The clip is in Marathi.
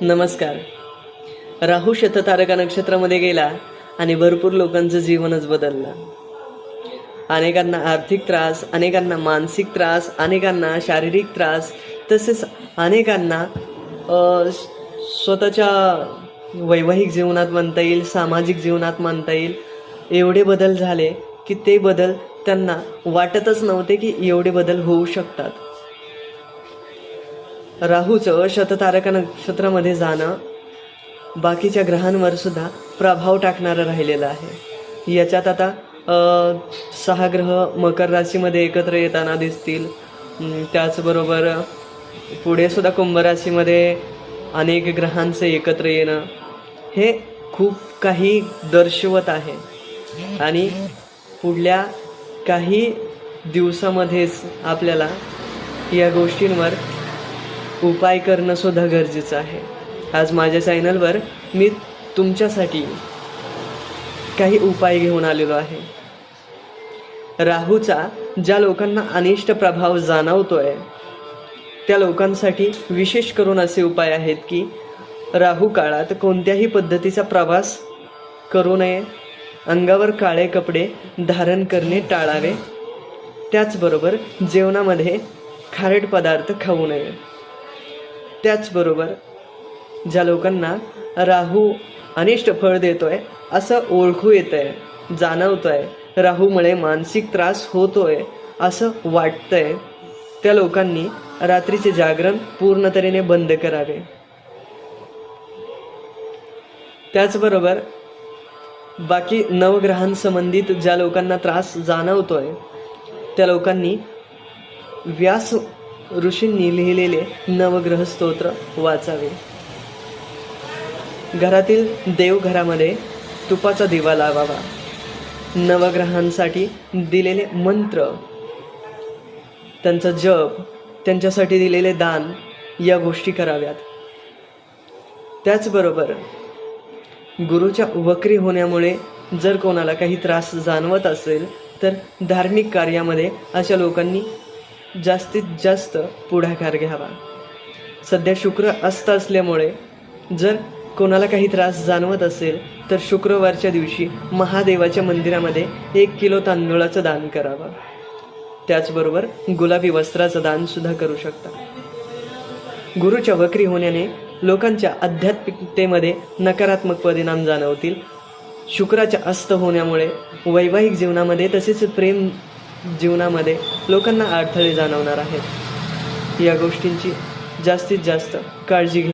नमस्कार. राहू शततारका नक्षत्रामध्ये गेला आणि भरपूर लोकांचं जीवनच बदललं. अनेकांना आर्थिक त्रास अनेकांना मानसिक त्रास अनेकांना शारीरिक त्रास तसेच अनेकांना स्वतःच्या वैवाहिक जीवनात म्हणता येईल सामाजिक जीवनात म्हणता येईल एवढे बदल झाले की ते बदल त्यांना वाटतच नव्हते की एवढे बदल होऊ शकतात. राहूचं शततारका नक्षत्रामध्ये जाणं बाकीच्या ग्रहांवर सुद्धा प्रभाव टाकणारं राहिलेलं आहे. याच्यात आता सहा ग्रह मकर राशीमध्ये एकत्र येताना दिसतील. त्याचबरोबर पुढे सुद्धा कुंभ राशीमध्ये अनेक ग्रहांचं एकत्र येणं हे खूप काही दर्शवत आहे. आणि पुढल्या काही दिवसामध्येच आपल्याला या गोष्टींवर उपाय करणं सुद्धा गरजेचं आहे. आज माझ्या चॅनलवर मी तुमच्यासाठी काही उपाय घेऊन आलेलो आहे. राहूचा ज्या लोकांना अनिष्ट प्रभाव जाणवतोय त्या लोकांसाठी विशेष करून असे उपाय आहेत की राहू काळात कोणत्याही पद्धतीचा प्रवास करू नये. अंगावर काळे कपडे धारण करणे टाळावे. त्याचबरोबर जेवणामध्ये खारट पदार्थ खाऊ नये. त्याचबरोबर ज्या लोकांना राहू अनिष्ट फळ देतोय असं ओळखू येतंय आहे राहूमुळे मानसिक त्रास होतोय असं वाटतंय त्या लोकांनी रात्रीचे जागरण पूर्ण तऱ्हेने बंद करावे. त्याचबरोबर बाकी नवग्रहांसंबंधित ज्या लोकांना त्रास जाणवतोय त्या लोकांनी व्यास ऋषींनी लिहिलेले नवग्रह स्तोत्र वाचावे. घरातील देवघरामध्ये तुपाचा दिवा लावावा. नवग्रहांसाठी दिलेले मंत्र त्यांचा जप त्यांच्यासाठी दिलेले दान या गोष्टी कराव्यात. त्याचबरोबर गुरुच्या वक्री होण्यामुळे जर कोणाला काही त्रास जाणवत असेल तर धार्मिक कार्यामध्ये अशा लोकांनी जास्तीत जास्त पुढाकार घ्यावा. सध्या शुक्र अस्त असल्यामुळे जर कोणाला काही त्रास जाणवत असेल तर शुक्रवारच्या दिवशी महादेवाच्या मंदिरामध्ये एक किलो तांदूळाचं दान करावं. त्याचबरोबर गुलाबी वस्त्राचं दान सुद्धा करू शकता. गुरुच्या वक्री होण्याने लोकांच्या आध्यात्मिकतेमध्ये नकारात्मक परिणाम जाणवतील. शुक्राच्या अस्त होण्यामुळे वैवाहिक जीवनामध्ये तसेच प्रेम जीवनामध्ये लोकांना अडथळे जाणवणार आहेत. या गोष्टींची जास्तीत जास्त काळजी घे